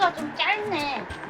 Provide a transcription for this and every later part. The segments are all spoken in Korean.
여기가 좀 짧네.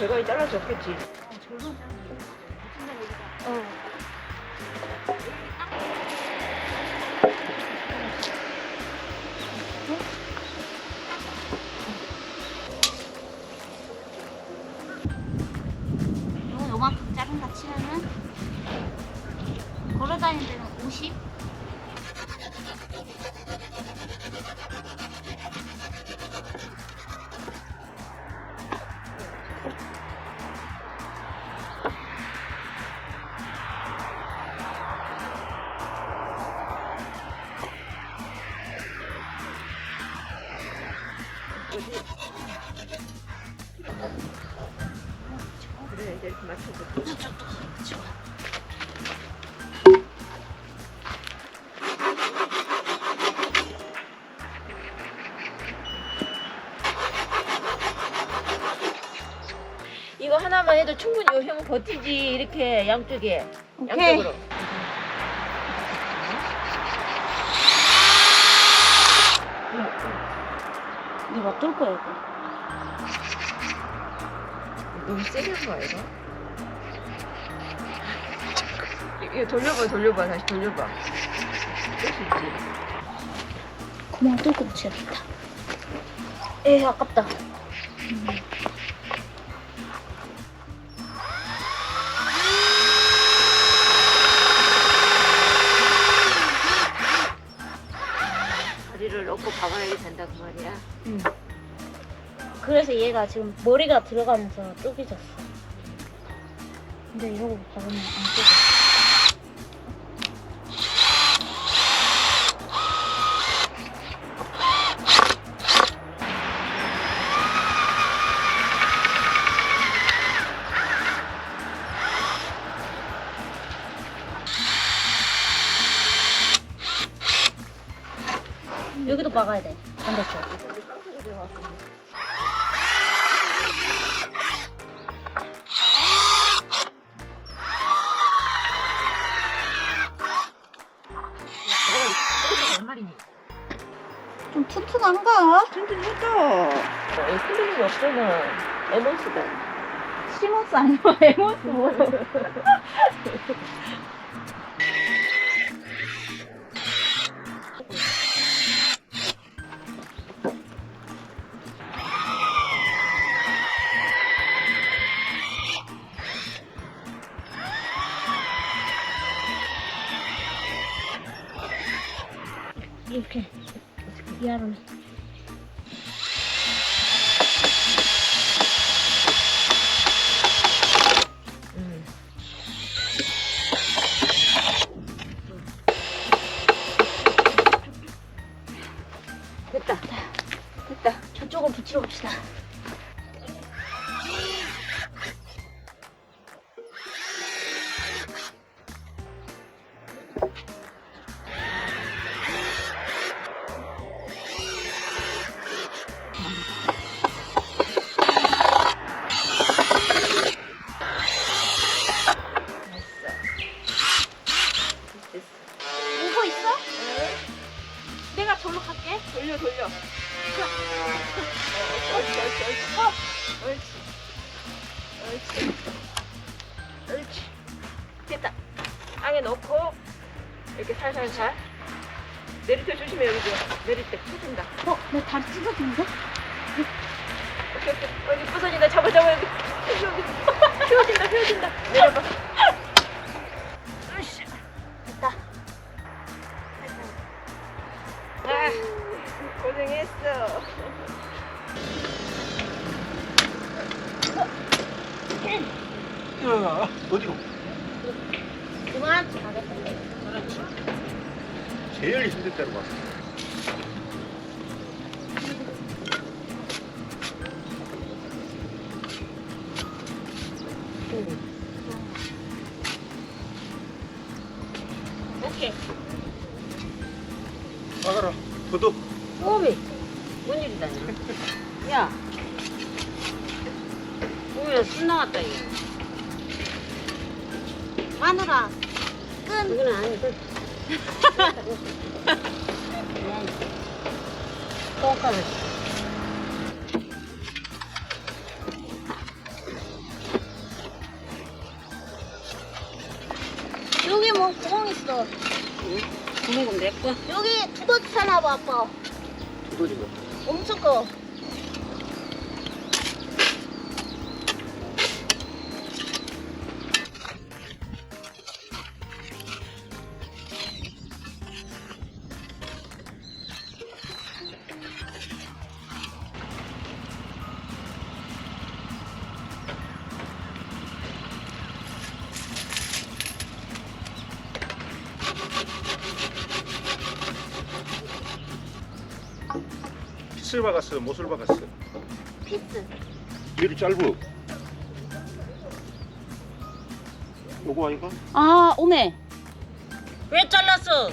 절반이 잘라졌겠지. 어. 요, 요만큼 자른 다 치면은 걸어다니는 데는 50? 그래, 이제 이렇게 맞춰줘. 이거 하나만 해도 충분히 요 형은 버티지 이렇게 양쪽에 양쪽으로 이거 뚫 거야 이거. 너무 세게 한 거야 이거? 이거 돌려봐 돌려봐 다시 돌려봐 뺄수 있지 구멍 뚫고 붙여야겠다. 에이 아깝다. 다 가봐야 된다 그 말이야 응. 그래서 얘가 지금 머리가 들어가면서 쪼개졌어. 근데 이러고 박으면 안 쪼개. 여기도 박아야 돼. 반대쪽. 좀 튼튼한가? 튼튼했다 어, 흔들림이 없잖아 에머스다 시모스 아니면 에모스 뭐야? 이 렇게 돌려. 어, 옳지. 옳지 옳지 옳지 옳지 옳지 됐다. 안에 넣고 이렇게 살살살 내릴 때 조심해 여기도 내릴 때 터진다. 어, 내 다리 찢어지는데? 오케이 오케이. 여기 부서진다. 잡아 잡아 여기. 여기 휘어진다. 휘어진다. 내려봐 고생했어 야, 어디로? 그만 가겠다. 제일 힘들 때로 가. 오케 나왔다, 이거. 마누라, 끈. 이거는 아니고. 똥가루. 여기 뭐 구멍 있어. 구멍 몇 번? 여기 두더지 사나 봐, 아빠. 도둑이고. 엄청 커. 핏을 박았어, 못을 박았어. 피스. 얘를 짧어. 요거 아이가? 아, 오메. 왜 잘랐어?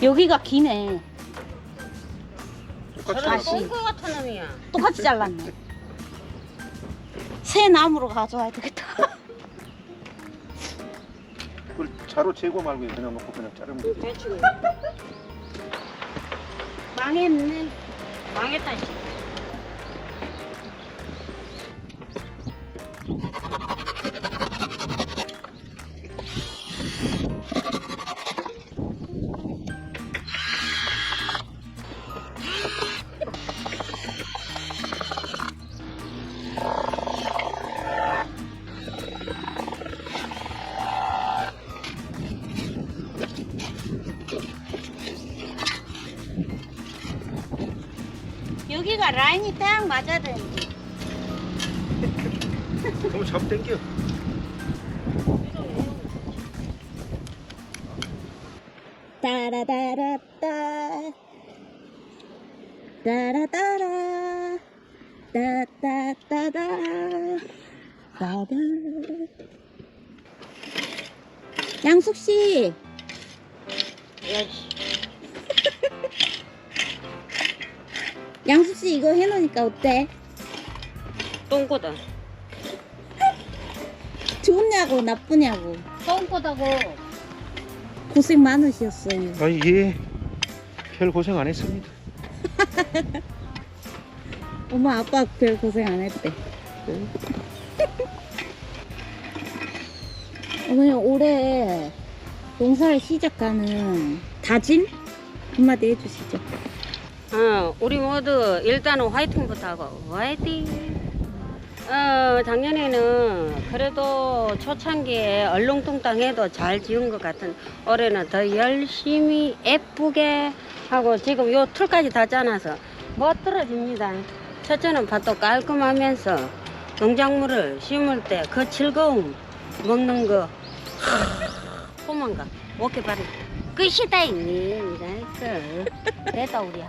여기가 기네. 똑같이 저런. 똥꼬 같은 놈이야. 똑같이 잘랐네. 새 나무로 가져와야 되겠다. 그걸 자로 재고 말고 그냥 놓고 그냥 자르면 되지. 대충. 망했네. 망했다, 씨. 여기가 라인이 딱 맞아야 되는데. 그럼 잡 당겨. 따라따라따. 따라따라. 따따따다. 따다. 양숙 씨, 야, 씨. 양숙 씨 이거 해놓으니까 어때? 똥꼬다. 좋냐고 나쁘냐고 똥꼬다고. 고생 많으셨어요. 아, 예. 별 고생 안 했습니다. 엄마 아빠 별 고생 안 했대. 어머니 올해 농사를 시작하는 다짐 한마디 해주시죠. 어, 우리 모두 일단은 화이팅부터 하고. 화이팅. 어, 작년에는 그래도 초창기에 얼렁뚱땅해도 잘 지은 것 같은 올해는 더 열심히 예쁘게 하고 지금 요 틀까지 다 짜놔서 멋들어집니다. 첫째는 밭도 깔끔하면서 농작물을 심을 때 그 즐거움 먹는 거. 도망가? 오케이 바로 끝이다 이니 이랄까 됐다 우리야